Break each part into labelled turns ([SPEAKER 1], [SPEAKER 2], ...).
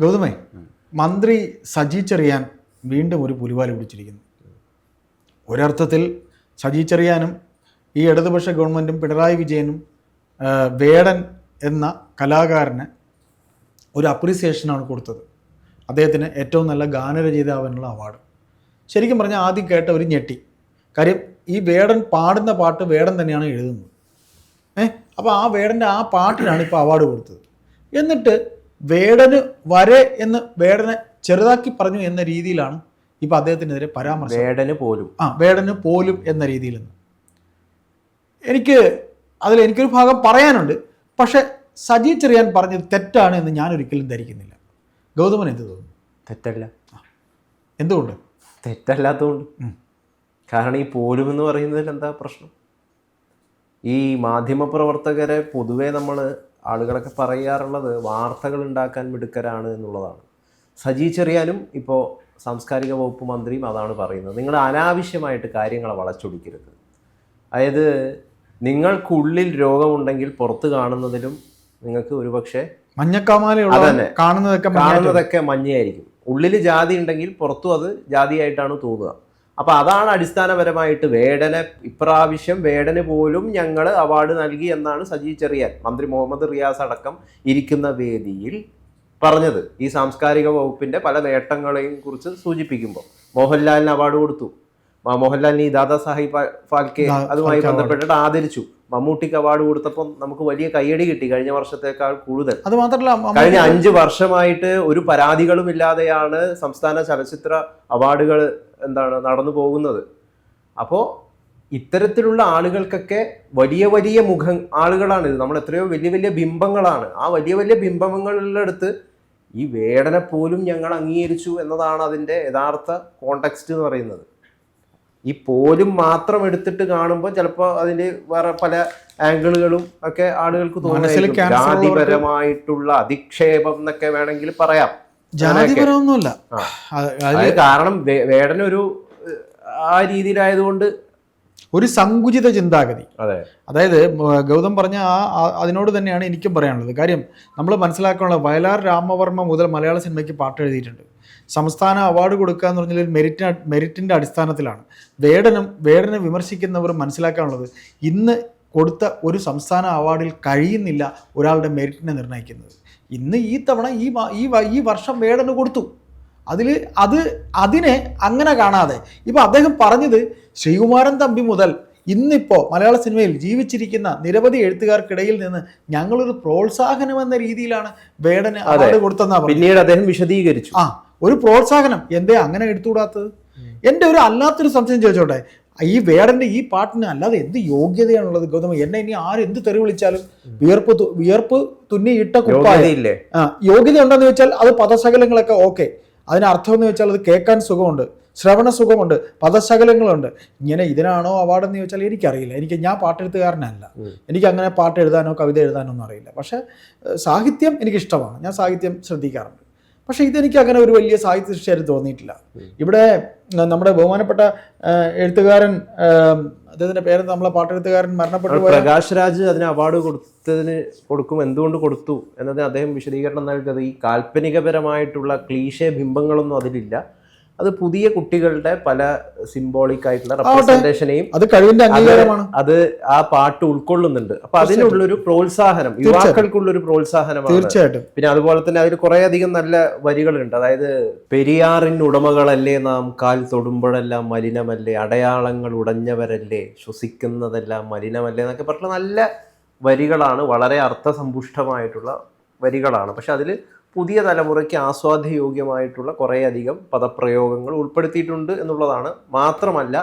[SPEAKER 1] ഗൗതമേ മന്ത്രി സജി ചെറിയാൻ വീണ്ടും ഒരു പുലിവാൽ പിടിച്ചിരിക്കുന്നു. ഒരർത്ഥത്തിൽ സജി ചെറിയാനും ഈ ഇടതുപക്ഷ ഗവൺമെന്റും പിണറായി വിജയനും വേടൻ എന്ന കലാകാരന് ഒരു അപ്രീസിയേഷനാണ് കൊടുത്തത്. അദ്ദേഹത്തിന് ഏറ്റവും നല്ല ഗാനരചയിതാവാനുള്ള അവാർഡ്. ശരിക്കും പറഞ്ഞാൽ ആദ്യം കേട്ട ഒരു ഞെട്ടി. കാര്യം ഈ വേടൻ പാടുന്ന പാട്ട് വേടൻ തന്നെയാണ് എഴുതുന്നത്. ഏ? അപ്പോൾ ആ വേടന്റെ ആ പാട്ടിനാണ് ഇപ്പോൾ അവാർഡ് കൊടുത്തത്. എന്നിട്ട് വേടന് വരെ എന്ന് വേടനെ ചെറുതാക്കി പറഞ്ഞു എന്ന രീതിയിലാണ് ഇപ്പൊ അദ്ദേഹത്തിനെതിരെ പരാമർശം.
[SPEAKER 2] വേടന് പോലും.
[SPEAKER 1] ആ വേടന് പോലും എന്ന രീതിയിൽ എനിക്ക് അതിൽ എനിക്കൊരു ഭാഗം പറയാനുണ്ട്. പക്ഷെ സജി ചെറിയാൻ പറഞ്ഞത് തെറ്റാണ് എന്ന് ഞാൻ ഒരിക്കലും ധരിക്കുന്നില്ല. ഗൗതമൻ എന്ത് തോന്നുന്നു?
[SPEAKER 2] തെറ്റല്ല.
[SPEAKER 1] എന്തുകൊണ്ട്?
[SPEAKER 2] തെറ്റല്ലാത്തതുകൊണ്ട് കാരണം ഈ പോലും എന്ന് പറയുന്നതിൽ എന്താ പ്രശ്നം? ഈ മാധ്യമപ്രവർത്തകരെ പൊതുവേ നമ്മൾ ആളുകളൊക്കെ പറയാറുള്ളത് വാർത്തകൾ ഉണ്ടാക്കാൻ മിടുക്കരാണ് എന്നുള്ളതാണ്. സജി ചെറിയാനും ഇപ്പോൾ സാംസ്കാരിക വകുപ്പ് മന്ത്രിയും അതാണ് പറയുന്നത്. നിങ്ങൾ അനാവശ്യമായിട്ട് കാര്യങ്ങളെ വളച്ചൊടിക്കരുത്. അതായത് നിങ്ങൾക്കുള്ളിൽ രോഗമുണ്ടെങ്കിൽ പുറത്ത് കാണുന്നതിലും നിങ്ങൾക്ക് ഒരുപക്ഷെ
[SPEAKER 1] മഞ്ഞക്കാമാലയുള്ള. കാണുന്നതൊക്കെ
[SPEAKER 2] കാണുന്നതൊക്കെ മഞ്ഞയായിരിക്കും. ഉള്ളിൽ ജാതി ഉണ്ടെങ്കിൽ പുറത്തും അത് ജാതിയായിട്ടാണ് തോന്നുക. അപ്പൊ അതാണ് അടിസ്ഥാനപരമായിട്ട് വേടനെ ഇപ്രാവശ്യം വേടന് പോലും ഞങ്ങൾ അവാർഡ് നൽകി എന്നാണ് സജി ചെറിയാൻ മന്ത്രി മുഹമ്മദ് റിയാസ് അടക്കം ഇരിക്കുന്ന വേദിയിൽ പറഞ്ഞത്. ഈ സാംസ്കാരിക വകുപ്പിന്റെ പല നേട്ടങ്ങളെയും കുറിച്ച് സൂചിപ്പിക്കുമ്പോൾ. മോഹൻലാലിന് അവാർഡ് കൊടുത്തു. മോഹൻലാലിന് ഈ ദാദാ സാഹിബ് ഫാൽക്കെ അതുമായി ബന്ധപ്പെട്ടിട്ട് ആദരിച്ചു. മമ്മൂട്ടിക്ക് അവാർഡ് കൊടുത്തപ്പം നമുക്ക് വലിയ കയ്യടി കിട്ടി കഴിഞ്ഞ വർഷത്തേക്കാൾ കൂടുതൽ.
[SPEAKER 1] അത് മാത്രമല്ല
[SPEAKER 2] കഴിഞ്ഞ അഞ്ച് വർഷമായിട്ട് ഒരു പരാതികളും ഇല്ലാതെയാണ് സംസ്ഥാന ചലച്ചിത്ര അവാർഡുകൾ എന്താണ് നടന്നു പോകുന്നത്. അപ്പോൾ ഇത്തരത്തിലുള്ള ആളുകൾക്കൊക്കെ വലിയ വലിയ മുഖം ആളുകളാണ് ഇത് നമ്മൾ എത്രയോ വലിയ വലിയ ബിംബങ്ങളാണ്. ആ വലിയ വലിയ ബിംബങ്ങളിലെടുത്ത് ഈ വേടനെ പോലും ഞങ്ങൾ അംഗീകരിച്ചു എന്നതാണ് അതിന്റെ യഥാർത്ഥ കോണ്ടെക്സ്റ്റ് എന്ന് പറയുന്നത്. ഈ പോലും മാത്രം എടുത്തിട്ട് കാണുമ്പോൾ ചിലപ്പോൾ അതിന് വേറെ പല ആംഗിളുകളും ഒക്കെ ആളുകൾക്ക് തോന്നുന്നു ജാതിപരമായിട്ടുള്ള അധിക്ഷേപം എന്നൊക്കെ വേണമെങ്കിൽ പറയാം.
[SPEAKER 1] ജാതിപരമൊന്നുമല്ല.
[SPEAKER 2] അതിന്
[SPEAKER 1] അത്
[SPEAKER 2] കാരണം വേടനൊരു ആ രീതിയിലായതുകൊണ്ട്
[SPEAKER 1] ഒരു സങ്കുചിത ചിന്താഗതി.
[SPEAKER 2] അതെ.
[SPEAKER 1] അതായത് ഗൗതം പറഞ്ഞ ആ- അതിനോട് തന്നെയാണ് എനിക്കും പറയാനുള്ളത്. കാര്യം നമ്മൾ മനസ്സിലാക്കാനുള്ള വയലാർ രാമവർമ്മ മുതൽ മലയാള സിനിമയ്ക്ക് പാട്ട് എഴുതിയിട്ടുണ്ട്. സംസ്ഥാന അവാർഡ് കൊടുക്കുക എന്ന് പറഞ്ഞാൽ മെറിറ്റ് മെറിറ്റിന്റെ അടിസ്ഥാനത്തിലാണ്. വേടനും വേടനെ വിമർശിക്കുന്നവർ മനസ്സിലാക്കാനുള്ളത് ഇന്ന് കൊടുത്ത ഒരു സംസ്ഥാന അവാർഡിൽ കഴിയുന്നില്ല ഒരാളുടെ മെറിറ്റിനെ നിർണയിക്കുന്നത്. ഇന്ന് ഈ തവണ ഈ ഈ ഈ വർഷം വേടന് കൊടുത്തു. അതിൽ അത് അതിനെ അങ്ങനെ കാണാതെ. ഇപ്പോൾ അദ്ദേഹം പറഞ്ഞത് ശ്രീകുമാരൻ തമ്പി മുതൽ ഇന്നിപ്പോൾ മലയാള സിനിമയിൽ ജീവിച്ചിരിക്കുന്ന നിരവധി എഴുത്തുകാർക്കിടയിൽ നിന്ന് ഞങ്ങളൊരു പ്രോത്സാഹനം എന്ന രീതിയിലാണ് വേടന് അവാർഡ് കൊടുത്തെന്നാണ്
[SPEAKER 2] പിന്നീട് അദ്ദേഹം വിശദീകരിച്ചു.
[SPEAKER 1] ആ. ഒരു പ്രോത്സാഹനം. എന്തേ അങ്ങനെ എടുത്തുകൂടാത്തത്? എന്റെ ഒരു അല്ലാത്തൊരു സംശയം ചോദിച്ചോട്ടെ? ഈ വേടന്റെ ഈ പാട്ടിന് അല്ലാതെ എന്ത് യോഗ്യതയാണുള്ളത് ഗൗതമ? എന്നെ ഇനി ആര് എന്ത് തെറി വിളിച്ചാലും വിയർപ്പ് വിയർപ്പ് തുന്നി ഇട്ട
[SPEAKER 2] കുപ്പായില്ലേ
[SPEAKER 1] ആ യോഗ്യത ഉണ്ടെന്ന് വെച്ചാൽ അത് പദശകലങ്ങളൊക്കെ ഓക്കെ. അതിന് അർത്ഥം എന്ന് വെച്ചാൽ അത് കേൾക്കാൻ സുഖമുണ്ട്. ശ്രവണ സുഖമുണ്ട്. പദശകലങ്ങളുണ്ട്. ഇങ്ങനെ ഇതിനാണോ അവാർഡ് എന്ന് ചോദിച്ചാൽ എനിക്കറിയില്ല. എനിക്ക് ഞാൻ പാട്ടെഴുത്തുകാരനല്ല. എനിക്ക് അങ്ങനെ പാട്ട് എഴുതാനോ കവിത എഴുതാനോ ഒന്നും അറിയില്ല. പക്ഷേ സാഹിത്യം എനിക്കിഷ്ടമാണ്. ഞാൻ സാഹിത്യം ശ്രദ്ധിക്കാറുണ്ട്. പക്ഷേ ഇതെനിക്ക് അങ്ങനെ ഒരു വലിയ സാഹിത്യ സൃഷ്ടിയായിട്ട് തോന്നിയിട്ടില്ല. ഇവിടെ നമ്മുടെ ബഹുമാനപ്പെട്ട എഴുത്തുകാരൻ അദ്ദേഹത്തിന്റെ പേര് നമ്മളെ പാട്ടെഴുത്തുകാരൻ മരണപ്പെട്ടു
[SPEAKER 2] പ്രകാശ് രാജ് അതിന് അവാർഡ് കൊടുത്തതിന് കൊടുക്കും. എന്തുകൊണ്ട് കൊടുത്തു? എന്നതിന് അദ്ദേഹം വിശദീകരണം നൽകിയത് ഈ കാൽപ്പനികപരമായിട്ടുള്ള ക്ലീശേ ബിംബങ്ങളൊന്നും അതിലില്ല. അത് പുതിയ കുട്ടികളുടെ പല സിംബോളിക് ആയിട്ടുള്ള റെപ്രസെന്റേഷനെയും
[SPEAKER 1] അത് കഴിവിന്റെ അംഗീകാരമാണ്.
[SPEAKER 2] അത് ആ പാട്ട് ഉൾക്കൊള്ളുന്നുണ്ട്. അപ്പൊ അതിനുള്ളൊരു പ്രോത്സാഹനം യുവാക്കൾക്കുള്ളൊരു പ്രോത്സാഹനമാണ്.
[SPEAKER 1] തീർച്ചയായിട്ടും.
[SPEAKER 2] പിന്നെ അതുപോലെ തന്നെ അതിൽ കുറെ അധികം നല്ല വരികളുണ്ട്. അതായത് പെരിയാറിൻ ഉടമകളല്ലേ നാം കാൽ തൊടുമ്പോഴെല്ലാം മലിനമല്ലേ അടയാളങ്ങൾ ഉടഞ്ഞവരല്ലേ ശ്വസിക്കുന്നതെല്ലാം മലിനമല്ലേ എന്നൊക്കെ പറഞ്ഞിട്ടുള്ള നല്ല വരികളാണ് വളരെ അർത്ഥസമ്പുഷ്ടമായിട്ടുള്ള വരികളാണ്. പക്ഷെ അതിൽ പുതിയ തലമുറയ്ക്ക് ആസ്വാദ്യയോഗ്യമായിട്ടുള്ള കുറേയധികം പദപ്രയോഗങ്ങൾ ഉൾപ്പെടുത്തിയിട്ടുണ്ട് എന്നുള്ളതാണ്. മാത്രമല്ല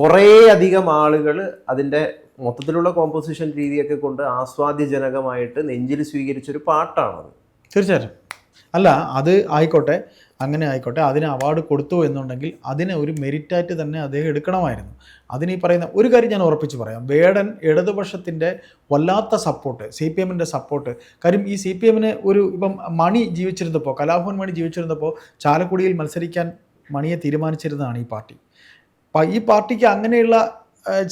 [SPEAKER 2] കുറേയധികം ആളുകൾ അതിന്റെ മൊത്തത്തിലുള്ള കോമ്പോസിഷൻ രീതിയൊക്കെ കൊണ്ട് ആസ്വാദ്യജനകമായിട്ട് നെഞ്ചിൽ സ്വീകരിച്ചൊരു പാട്ടാണത്.
[SPEAKER 1] തീർച്ചയായിട്ടും. അല്ല അത് ആയിക്കോട്ടെ. അങ്ങനെ ആയിക്കോട്ടെ അതിന് അവാർഡ് കൊടുത്തു എന്നുണ്ടെങ്കിൽ അതിനെ ഒരു മെരിറ്റായിട്ട് തന്നെ അദ്ദേഹം എടുക്കണമായിരുന്നു. അതിന് ഈ പറയുന്ന ഒരു കാര്യം ഞാൻ ഉറപ്പിച്ച് പറയാം. വേടൻ ഇടതുപക്ഷത്തിന്റെ വല്ലാത്ത സപ്പോർട്ട് സി പി എമ്മിന്റെ സപ്പോർട്ട് കാര്യം ഈ സി പി എമ്മിന് ഒരു ഇപ്പം മണി ജീവിച്ചിരുന്നപ്പോൾ കലാഭവൻ മണി ജീവിച്ചിരുന്നപ്പോൾ ചാലക്കുടിയിൽ മത്സരിക്കാൻ മണിയെ തീരുമാനിച്ചിരുന്നതാണ് ഈ പാർട്ടി. ഈ പാർട്ടിക്ക് അങ്ങനെയുള്ള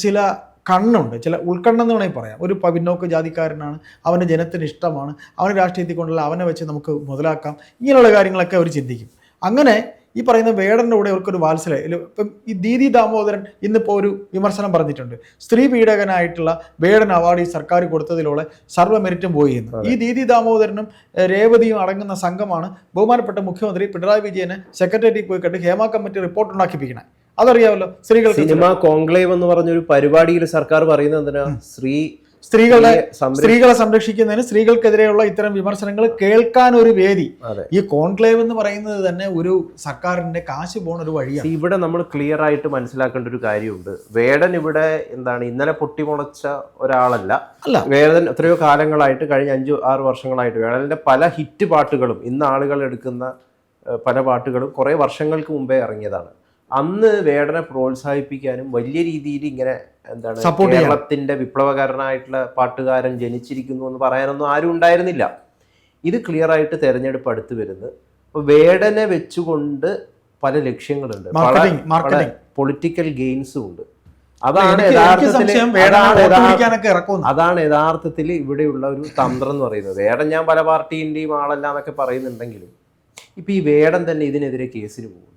[SPEAKER 1] ചില കണ്ണുണ്ട്. ചില ഉൾക്കണ്ണെന്ന് വേണമെങ്കിൽ പറയാം. ഒരു പിന്നോക്ക ജാതിക്കാരനാണ്. അവന്റെ ജനത്തിന് ഇഷ്ടമാണ്. അവന് രാഷ്ട്രീയത്തിൽ കൊണ്ടുള്ള അവനെ വെച്ച് നമുക്ക് മുതലാക്കാം. ഇങ്ങനെയുള്ള കാര്യങ്ങളൊക്കെ അവർ ചിന്തിക്കും. അങ്ങനെ ഈ പറയുന്ന വേടന്റെ കൂടെ അവർക്കൊരു വാത്സല്യം. ഇല്ല, ഇപ്പം ഈ ദീദി ദാമോദരൻ ഇന്നിപ്പോൾ ഒരു വിമർശനം പറഞ്ഞിട്ടുണ്ട്. സ്ത്രീ പീഡകനായിട്ടുള്ള വേടൻ അവാർഡ് ഈ സർക്കാർ കൊടുത്തതിലൂടെ സർവ മെറിറ്റും പോയി എന്ന്. ഈ ദീദി ദാമോദരനും രേവതിയും അടങ്ങുന്ന സംഘമാണ് ബഹുമാനപ്പെട്ട മുഖ്യമന്ത്രി പിണറായി വിജയനെ സെക്രട്ടേറിയറ്റിൽ പോയി കണ്ട് ഹേമ കമ്മിറ്റി റിപ്പോർട്ട് ഉണ്ടാക്കിപ്പിക്കണേ. അതറിയാമല്ലോ. സ്ത്രീകൾ
[SPEAKER 2] സിനിമ കോൺക്ലേവ് എന്ന് പറഞ്ഞൊരു പരിപാടിയിൽ സർക്കാർ പറയുന്നത് എന്തിനാ? സ്ത്രീ
[SPEAKER 1] സ്ത്രീകളുടെ സ്ത്രീകളെ സംരക്ഷിക്കുന്നതിന് സ്ത്രീകൾക്കെതിരെയുള്ള ഇത്തരം വിമർശനങ്ങൾ കേൾക്കാൻ ഒരു വേദി ഈ കോൺക്ലേവ് എന്ന് പറയുന്നത് തന്നെ ഒരു സർക്കാരിന്റെ കാശ് പോണ ഒരു വഴിയാണ്.
[SPEAKER 2] ഇവിടെ നമ്മൾ ക്ലിയർ ആയിട്ട് മനസ്സിലാക്കേണ്ട ഒരു കാര്യമുണ്ട്. വേടൻ ഇവിടെ എന്താണ് ഇന്നലെ പൊട്ടിമുളച്ച ഒരാളല്ല.
[SPEAKER 1] അല്ല.
[SPEAKER 2] വേടൻ എത്രയോ കാലങ്ങളായിട്ട് കഴിഞ്ഞ അഞ്ചു ആറ് വർഷങ്ങളായിട്ട് വേടന്റെ പല ഹിറ്റ് പാട്ടുകളും ഇന്ന് ആളുകൾ എടുക്കുന്ന പല പാട്ടുകളും കുറേ വർഷങ്ങൾക്ക് മുമ്പേ ഇറങ്ങിയതാണ്. അന്ന് വേടനെ പ്രോത്സാഹിപ്പിക്കാനും വലിയ രീതിയിൽ ഇങ്ങനെ എന്താണ് കേരളത്തിന്റെ വിപ്ലവകാരനായിട്ടുള്ള പാട്ടുകാരൻ ജനിച്ചിരിക്കുന്നു എന്ന് പറയാനൊന്നും ആരും ഉണ്ടായിരുന്നില്ല. ഇത് ക്ലിയർ ആയിട്ട് തെരഞ്ഞെടുപ്പ് അടുത്ത് വരുന്നത്. അപ്പോൾ വേടനെ വെച്ചുകൊണ്ട് പല ലക്ഷ്യങ്ങളുണ്ട്.
[SPEAKER 1] മാർക്കറ്റിംഗ്
[SPEAKER 2] പൊളിറ്റിക്കൽ ഗെയിൻസും ഉണ്ട്. അതാണ് യഥാർത്ഥത്തിൽ അതാണ് യഥാർത്ഥത്തിൽ ഇവിടെയുള്ള ഒരു തന്ത്രം എന്ന് പറയുന്നത്. വേടൻ ഞാൻ പല പാർട്ടീന്റെയും ആളല്ല എന്നൊക്കെ പറയുന്നുണ്ടെങ്കിലും ഇപ്പൊ ഈ വേടൻ തന്നെ ഇതിനെതിരെ കേസിന് പോകും.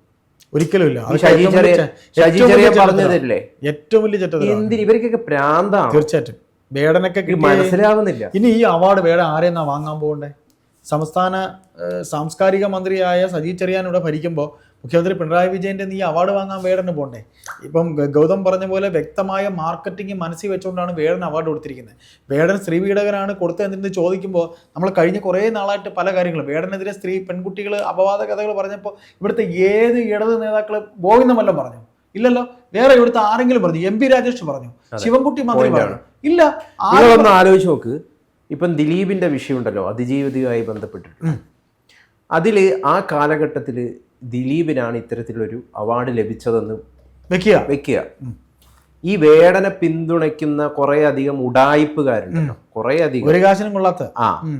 [SPEAKER 1] ഒരിക്കലും ഇല്ല. ഏറ്റവും
[SPEAKER 2] ചെറിയ
[SPEAKER 1] വലിയ ഏറ്റവും വലിയ
[SPEAKER 2] പറഞ്ഞതല്ലേ?
[SPEAKER 1] ഏറ്റവും വലിയ ചെറ്റത്
[SPEAKER 2] ഇവർക്കൊക്കെ പ്രാന്താണ്
[SPEAKER 1] തീർച്ചയായിട്ടും. വേടനൊക്കെ
[SPEAKER 2] മനസ്സിലാവുന്നില്ല.
[SPEAKER 1] ഇനി ഈ അവാർഡ് വേട ആരെന്നാ വാങ്ങാൻ പോകണ്ടേ? സംസ്ഥാന സാംസ്കാരിക മന്ത്രിയായ സജി ചെറിയാൻ ഇവിടെ ഭരിക്കുമ്പോൾ മുഖ്യമന്ത്രി പിണറായി വിജയന്റെ നീ അവാർഡ് വാങ്ങാൻ വേടന് പോണ്ടേ? ഇപ്പം ഗൗതം പറഞ്ഞ പോലെ വ്യക്തമായ മാർക്കറ്റിംഗ് മനസ്സിൽ വെച്ചുകൊണ്ടാണ് വേടൻ അവാർഡ് കൊടുത്തിരിക്കുന്നത് വേടൻ സ്ത്രീ പീഡകനാണ് കൊടുത്തതെന്ന് ചോദിക്കുമ്പോൾ നമ്മൾ കഴിഞ്ഞ കുറേ നാളായിട്ട് പല കാര്യങ്ങളും വേടനെതിരെ സ്ത്രീ പെൺകുട്ടികൾ അപവാദ കഥകൾ പറഞ്ഞപ്പോൾ ഇവിടുത്തെ ഏത് ഇടത് നേതാക്കൾ ഗോവിന്ദമല്ലം പറഞ്ഞു. ഇല്ലല്ലോ വേറെ ഇവിടുത്തെ ആരെങ്കിലും പറഞ്ഞു. എം പി രാജേഷ് പറഞ്ഞു. ശിവൻകുട്ടി മന്ത്രി പറഞ്ഞു. ഇല്ല
[SPEAKER 2] ഒന്ന് ആലോചിച്ച് നോക്ക്. ഇപ്പം ദിലീപിന്റെ വിഷയമുണ്ടല്ലോ അതിജീവിതയുമായി ബന്ധപ്പെട്ടിട്ട്. അതിൽ ആ കാലഘട്ടത്തിൽ ദിലീപിനാണ് ഇത്തരത്തിലൊരു അവാർഡ് ലഭിച്ചതെന്ന്
[SPEAKER 1] വെക്കുക.
[SPEAKER 2] വെക്കുക. ഈ വേടനെ പിന്തുണയ്ക്കുന്ന കുറെ അധികം ഉടായിപ്പുകാരുണ്ടല്ലോ. കുറെ അധികം
[SPEAKER 1] ഒരു കാശിനും കൊള്ളാത്ത.
[SPEAKER 2] ആ.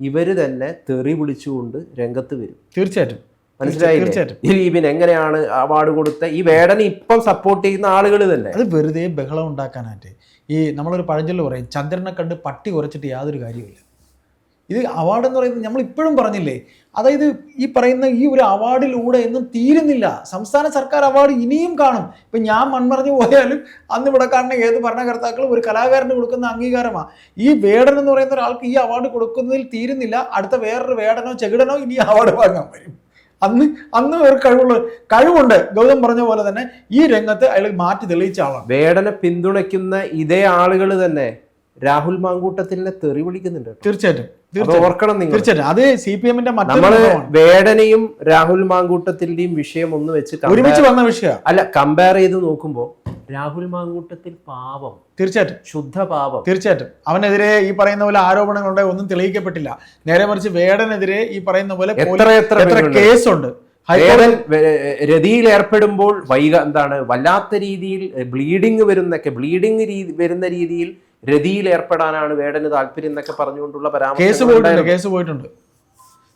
[SPEAKER 2] ഇവർ തന്നെ തെറി വിളിച്ചുകൊണ്ട് രംഗത്ത് വരും.
[SPEAKER 1] തീർച്ചയായിട്ടും. മനസ്സിലായി
[SPEAKER 2] ദിലീപിന് എങ്ങനെയാണ് അവാർഡ് കൊടുത്ത ഈ വേടനെ ഇപ്പം സപ്പോർട്ട് ചെയ്യുന്ന ആളുകൾ തന്നെ.
[SPEAKER 1] അത് വെറുതെ ബഹളം ഉണ്ടാക്കാനായിട്ട്. ഈ നമ്മളൊരു പഴഞ്ചൊല്ല് പറയും ചന്ദ്രനെ കണ്ട് പട്ടി കുറച്ചിട്ട് യാതൊരു കാര്യമില്ല ഇത് അവാർഡ് എന്ന് പറയുന്നത് നമ്മൾ ഇപ്പോഴും പറഞ്ഞില്ലേ? അതായത് ഈ പറയുന്ന ഈ ഒരു അവാർഡിലൂടെ ഒന്നും തീരുന്നില്ല. സംസ്ഥാന സർക്കാർ അവാർഡ് ഇനിയും കാണും. ഇപ്പം ഞാൻ മൺമറഞ്ഞു പോയാലും അന്ന് ഇവിടെ കാണുന്ന ഏത് ഭരണകർത്താക്കളും ഒരു കലാകാരന് കൊടുക്കുന്ന അംഗീകാരമാണ് ഈ വേടൻ എന്ന് പറയുന്ന ഒരാൾക്ക് ഈ അവാർഡ് കൊടുക്കുന്നതിൽ തീരുന്നില്ല. അടുത്ത വേറൊരു വേടനോ ചെകിടനോ ഇനി അവാർഡ് വാങ്ങാൻ വരും. അന്ന് അന്ന് ഒരു കഴിവുള്ള കഴിവുണ്ട്. ഗൗതം പറഞ്ഞ പോലെ തന്നെ ഈ രംഗത്ത് അയാൾ മാറ്റി തെളിയിച്ച ആളാണ്.
[SPEAKER 2] വേടനെ പിന്തുണയ്ക്കുന്ന ഇതേ ആളുകൾ തന്നെ രാഹുൽ മാങ്കൂട്ടത്തിനെ തെറി വിളിക്കുന്നുണ്ട്.
[SPEAKER 1] തീർച്ചയായിട്ടും. തീർച്ചയായിട്ടും. അത് സി പി എമ്മിന്റെ നമ്മൾ
[SPEAKER 2] വേടനയും രാഹുൽ മാങ്കൂട്ടത്തിന്റെയും വിഷയം ഒന്ന് വെച്ച്
[SPEAKER 1] ഒരുമിച്ച് വന്ന വിഷയം
[SPEAKER 2] അല്ല കമ്പയർ ചെയ്ത് നോക്കുമ്പോ രാഹുൽ മാങ്കൂട്ടത്തിൽ പാവം.
[SPEAKER 1] തീർച്ചയായിട്ടും.
[SPEAKER 2] ശുദ്ധ പാവം
[SPEAKER 1] തീർച്ചയായിട്ടും. അവനെതിരെ ഈ പറയുന്ന പോലെ ആരോപണങ്ങളുണ്ട് ഒന്നും തെളിയിക്കപ്പെട്ടില്ല. നേരെ മറിച്ച് വേടനെതിരെ ഈ പറയുന്ന പോലെ
[SPEAKER 2] എത്ര എത്ര?
[SPEAKER 1] കേസുണ്ട്.
[SPEAKER 2] വേടൻ രതിയിൽ ഏർപ്പെടുമ്പോൾ വൈക എന്താണ് വല്ലാത്ത രീതിയിൽ ബ്ലീഡിങ് വരുന്നൊക്കെ ബ്ലീഡിങ് വരുന്ന രീതിയിൽ രതിയിൽ ഏർപ്പെടാനാണ് വേടന് താല്പര്യം എന്നൊക്കെ പറഞ്ഞുകൊണ്ടുള്ള പരാമർശം
[SPEAKER 1] കേസ് പോയിട്ടുണ്ട്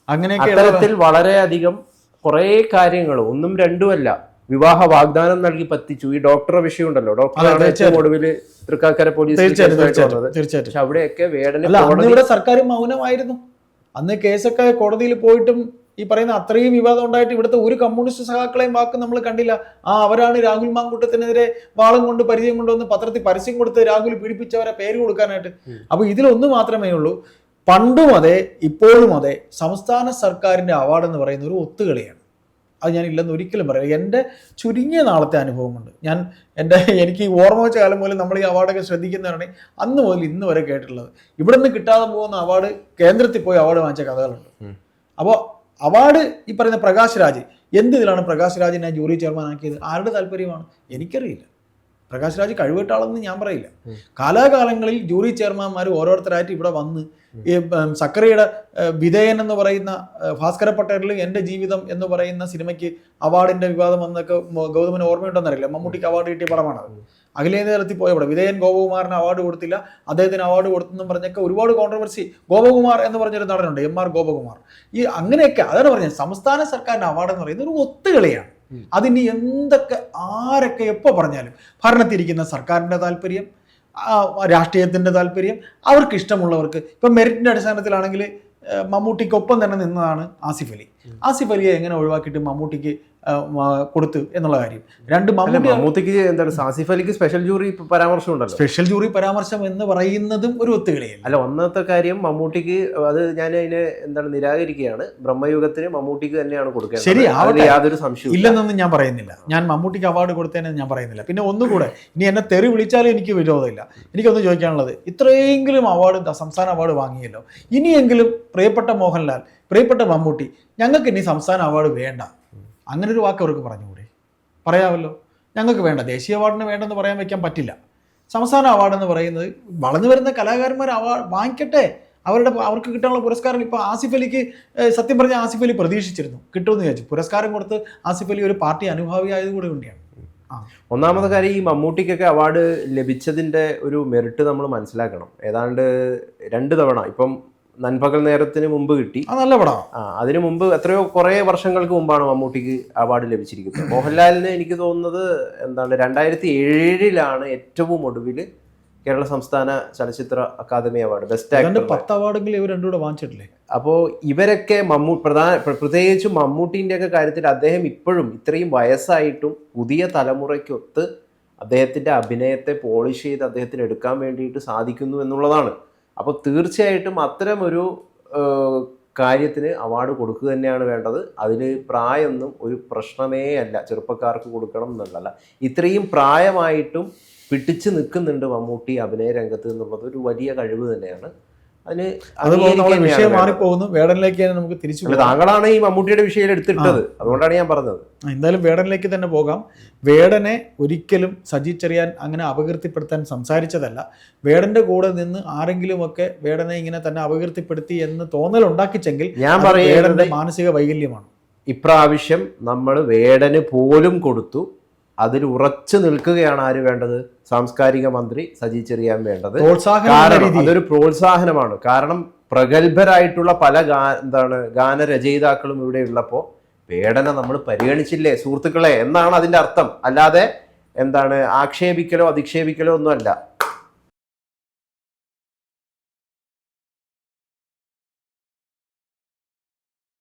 [SPEAKER 1] അങ്ങനെയൊക്കെ
[SPEAKER 2] അത്തരത്തിൽ വളരെയധികം കുറേ കാര്യങ്ങൾ ഒന്നും രണ്ടുമല്ല വിവാഹ വാഗ്ദാനം നൽകി പറ്റിച്ചു. ഈ ഡോക്ടറെ വിഷയം ഉണ്ടല്ലോ. ഡോക്ടറാണ് ഏറ്റവും ഒടുവിൽ തൃക്കാക്കര പോലീസ് പക്ഷെ അവിടെയൊക്കെ വേടന
[SPEAKER 1] സർക്കാർ മൗനമായിരുന്നു. അന്ന് കേസൊക്കെ കോടതിയിൽ പോയിട്ടും ഈ പറയുന്ന അത്രയും വിവാദം ഉണ്ടായിട്ട് ഇവിടുത്തെ ഒരു കമ്മ്യൂണിസ്റ്റ് സഹാക്കളെയും വാക്ക് നമ്മൾ കണ്ടില്ല. ആ അവരാണ് രാഹുൽ മാങ്കൂട്ടത്തിനെതിരെ വാളും കൊണ്ട് പരിചയം കൊണ്ടുവന്ന് പത്രത്തിൽ പരസ്യം കൊടുത്ത് രാഹുൽ പീഡിപ്പിച്ചവരെ പേര് കൊടുക്കാനായിട്ട്.
[SPEAKER 2] അപ്പോൾ
[SPEAKER 1] അപ്പൊ ഇതിലൊന്ന് മാത്രമേ ഉള്ളൂ. പണ്ടും അതെ ഇപ്പോഴും അതെ സംസ്ഥാന സർക്കാരിന്റെ അവാർഡ് എന്ന് പറയുന്ന ഒരു ഒത്തുകളിയാണ്. അത് ഞാൻ ഇല്ലെന്ന് ഒരിക്കലും പറയില്ല. എന്റെ ചുരുങ്ങിയ നാളത്തെ അനുഭവം കൊണ്ട് ഞാൻ എന്റെ എനിക്ക് ഓർമ്മ വെച്ച കാലം മുതൽ നമ്മൾ ഈ അവാർഡൊക്കെ ശ്രദ്ധിക്കുന്നതാണ് അന്ന് മുതൽ ഇന്ന് വരെ കേട്ടിട്ടുള്ളത്. ഇവിടെ നിന്ന് കിട്ടാതെ പോകുന്ന അവാർഡ് കേന്ദ്രത്തിൽ പോയി അവാർഡ് വാങ്ങിച്ച കഥകളുണ്ട്. അപ്പോൾ അവാർഡ് ഈ പറയുന്ന പ്രകാശ് രാജ്. എന്ത് ഇതിലാണ് പ്രകാശ് രാജിനെ ജൂറി ചെയർമാൻ ആക്കിയത്? ആരുടെ താല്പര്യമാണ്? എനിക്കറിയില്ല. പ്രകാശ് രാജ് കഴിവിട്ട ആളെന്ന് ഞാൻ പറയില്ല. കാലാകാലങ്ങളിൽ ജൂറി ചെയർമാൻമാർ ഓരോരുത്തരായിട്ട് ഇവിടെ വന്ന് ഈ സക്കറിയുടെ വിധേയൻ എന്ന് പറയുന്ന ഭാസ്കര പട്ടേലിൽ എന്റെ ജീവിതം എന്ന് പറയുന്ന സിനിമയ്ക്ക് അവാർഡിന്റെ വിവാദം വന്നൊക്കെ ഗൗതമിന് ഓർമ്മയുണ്ടെന്നറിയില്ല. മമ്മൂട്ടിക്ക് അവാർഡ് കിട്ടിയ പടമാണത്. അഖിലേന്ത്യാ തലത്തിൽ പോയവിടെ വിധേയൻ ഗോപകുമാറിന് അവാർഡ് കൊടുത്തില്ല. അദ്ദേഹത്തിന് അവാർഡ് കൊടുത്തെന്നും പറഞ്ഞൊക്കെ ഒരുപാട് കോൺട്രവേഴ്സി ഗോപകുമാർ എന്ന് പറഞ്ഞൊരു നടനുണ്ട് എം ആർ ഗോപകുമാർ. ഈ അങ്ങനെയൊക്കെ അതാണ് പറഞ്ഞത് സംസ്ഥാന സർക്കാരിന്റെ അവാർഡ് എന്ന് പറയുന്നത് ഒരു ഒത്തുകളിയാണ്. അതിന് എന്തൊക്കെ ആരൊക്കെ എപ്പോൾ പറഞ്ഞാലും ഭരണത്തിരിക്കുന്ന സർക്കാരിന്റെ താല്പര്യം രാഷ്ട്രീയത്തിന്റെ താല്പര്യം അവർക്ക് ഇഷ്ടമുള്ളവർക്ക്. ഇപ്പം മെറിറ്റിന്റെ അടിസ്ഥാനത്തിലാണെങ്കിൽ മമ്മൂട്ടിക്കൊപ്പം തന്നെ നിന്നതാണ് ആസിഫ് അലി. ആസിഫ് അലിയെ എങ്ങനെ ഒഴിവാക്കിയിട്ട് മമ്മൂട്ടിക്ക് കൊടുത്തു എന്നുള്ള കാര്യം. രണ്ട്
[SPEAKER 2] മമ്മൂട്ടിക്ക് എന്താണ് സാസിഫ് അലിക്ക് സ്പെഷ്യൽ ജൂറി പരാമർശം ഉണ്ടല്ലോ
[SPEAKER 1] സ്പെഷ്യൽ ജൂറി പരാമർശം എന്ന് പറയുന്നതും ഒരു ഒത്തുകളിയല്ല.
[SPEAKER 2] അല്ല ഒന്നാമത്തെ കാര്യം മമ്മൂട്ടിക്ക് അത് ഞാൻ അതിനെ എന്താണ് നിരാകരിക്കുകയാണ്. ബ്രഹ്മയുഗത്തിന് മമ്മൂട്ടിക്ക് തന്നെയാണ് കൊടുക്കുക
[SPEAKER 1] ശരി,
[SPEAKER 2] യാതൊരു സംശയം
[SPEAKER 1] ഇല്ലെന്നൊന്നും ഞാൻ പറയുന്നില്ല. ഞാൻ മമ്മൂട്ടിക്ക് അവാർഡ് കൊടുത്തതിന് ഞാൻ പറയുന്നില്ല. പിന്നെ ഒന്നുകൂടെ ഇനി എന്നെ തെറി വിളിച്ചാലും എനിക്ക് വിരോധമില്ല. എനിക്കൊന്ന് ചോദിക്കാനുള്ളത് ഇത്രയെങ്കിലും അവാർഡ് സംസ്ഥാന അവാർഡ് വാങ്ങിയല്ലോ. ഇനിയെങ്കിലും പ്രിയപ്പെട്ട മോഹൻലാൽ പ്രിയപ്പെട്ട മമ്മൂട്ടി ഞങ്ങൾക്ക് ഇനി സംസ്ഥാന അവാർഡ് വേണ്ട. അങ്ങനെ ഒരു വാക്ക് അവർക്ക് പറഞ്ഞുകൂടെ? പറയാമല്ലോ. ഞങ്ങൾക്ക് വേണ്ട. ദേശീയ അവാർഡിന് വേണ്ടെന്ന് പറയാൻ വയ്ക്കാൻ പറ്റില്ല. സംസ്ഥാന അവാർഡ് എന്ന് പറയുന്നത് വളർന്നു വരുന്ന കലാകാരന്മാർ അവാർഡ് വാങ്ങിക്കട്ടെ. അവരുടെ അവർക്ക് കിട്ടാനുള്ള പുരസ്കാരം ഇപ്പോൾ ആസിഫ് അലിക്ക് സത്യം പറഞ്ഞ ആസിഫ് അലി പ്രതീക്ഷിച്ചിരുന്നു. കിട്ടുമെന്ന് വിചാരിച്ചു. പുരസ്കാരം കൊടുത്ത് ആസിഫ് അലി ഒരു പാർട്ടി അനുഭാവി ആയതുകൂടെ ആ.
[SPEAKER 2] ഒന്നാമത്തെ കാര്യം ഈ മമ്മൂട്ടിക്കൊക്കെ അവാർഡ് ലഭിച്ചതിന്റെ ഒരു മെറിറ്റ് നമ്മൾ മനസ്സിലാക്കണം. ഏതാണ്ട് രണ്ട് തവണ. ഇപ്പം നൻപകൽ നേരത്തിന് മുമ്പ് കിട്ടി.
[SPEAKER 1] നല്ല പടം.
[SPEAKER 2] ആ അതിനു മുമ്പ് എത്രയോ കുറേ വർഷങ്ങൾക്ക് മുമ്പാണ് മമ്മൂട്ടിക്ക് അവാർഡ് ലഭിച്ചിരിക്കുന്നത്. മോഹൻലാലിന് എനിക്ക് തോന്നുന്നത് എന്താണ് രണ്ടായിരത്തി ഏഴിലാണ് ഏറ്റവും ഒടുവിൽ കേരള സംസ്ഥാന ചലച്ചിത്ര അക്കാദമി അവാർഡ് ബെസ്റ്റ് ആക്ടർ
[SPEAKER 1] പത്ത് അവാർഡെങ്കിലും ഇവർ രണ്ടുകൂടെ വാങ്ങിച്ചിട്ടില്ലേ?
[SPEAKER 2] അപ്പോൾ ഇവരൊക്കെ മമ്മൂ പ്രധാന പ്രത്യേകിച്ചും മമ്മൂട്ടിന്റെ ഒക്കെ കാര്യത്തിൽ അദ്ദേഹം ഇപ്പോഴും ഇത്രയും വയസ്സായിട്ടും പുതിയ തലമുറയ്ക്കൊത്ത് അദ്ദേഹത്തിന്റെ അഭിനയത്തെ പോളിഷ് ചെയ്ത് അദ്ദേഹത്തിന് എടുക്കാൻ വേണ്ടിയിട്ട് സാധിക്കുന്നു എന്നുള്ളതാണ്. അപ്പോൾ തീർച്ചയായിട്ടും അത്തരം ഒരു കാര്യത്തിന് അവാർഡ് കൊടുക്കുക തന്നെയാണ് വേണ്ടത്. അതിൽ പ്രായമൊന്നും ഒരു പ്രശ്നമേ അല്ല. ചെറുപ്പക്കാർക്ക് കൊടുക്കണം എന്നുള്ളതല്ല. ഇത്രയും പ്രായമായിട്ടും പിടിച്ചു നിൽക്കുന്നുണ്ട് മമ്മൂട്ടി അഭിനയ രംഗത്ത് എന്നുള്ളത് ഒരു വലിയ കഴിവ് തന്നെയാണ്. അതിന്
[SPEAKER 1] വിഷയം മാറിപ്പോകുന്നു. വേടനിലേക്ക് തന്നെ നമുക്ക് തിരിച്ചു
[SPEAKER 2] താങ്കളാണ് ഈ മമ്മൂട്ടിയുടെ വിഷയം എടുത്തിട്ടത്. അതുകൊണ്ടാണ് ഞാൻ പറഞ്ഞത്.
[SPEAKER 1] എന്തായാലും വേടനിലേക്ക് തന്നെ പോകാം. വേടനെ ഒരിക്കലും സജി ചെറിയാൻ അങ്ങനെ അപകീർത്തിപ്പെടുത്താൻ സംസാരിച്ചതല്ല. വേടന്റെ കൂടെ നിന്ന് ആരെങ്കിലുമൊക്കെ വേടനെ ഇങ്ങനെ തന്നെ അപകീർത്തിപ്പെടുത്തി എന്ന് തോന്നൽ ഉണ്ടാക്കിച്ചെങ്കിൽ
[SPEAKER 2] ഞാൻ പറയുന്നത്
[SPEAKER 1] വേടന്റെ മാനസിക വൈകല്യമാണ്.
[SPEAKER 2] ഇപ്രാവശ്യം നമ്മൾ വേടന് പോലും കൊടുത്തു. അതിൽ ഉറച്ചു നിൽക്കുകയാണ് ആര് വേണ്ടത്? സാംസ്കാരിക മന്ത്രി സജി ചെറിയാൻ വേണ്ടത്. കാരണം അതൊരു പ്രോത്സാഹനമാണ്. കാരണം പ്രഗത്ഭരായിട്ടുള്ള പല ഗാ എന്താണ് ഗാനരചയിതാക്കളും ഇവിടെ ഉള്ളപ്പോൾ പേടന നമ്മൾ പരിഗണിച്ചില്ലേ? സുഹൃത്തുക്കളെ എന്നാണ് അതിന്റെ അർത്ഥം. അല്ലാതെ എന്താണ് ആക്ഷേപിക്കലോ അധിക്ഷേപിക്കലോ ഒന്നുമല്ല.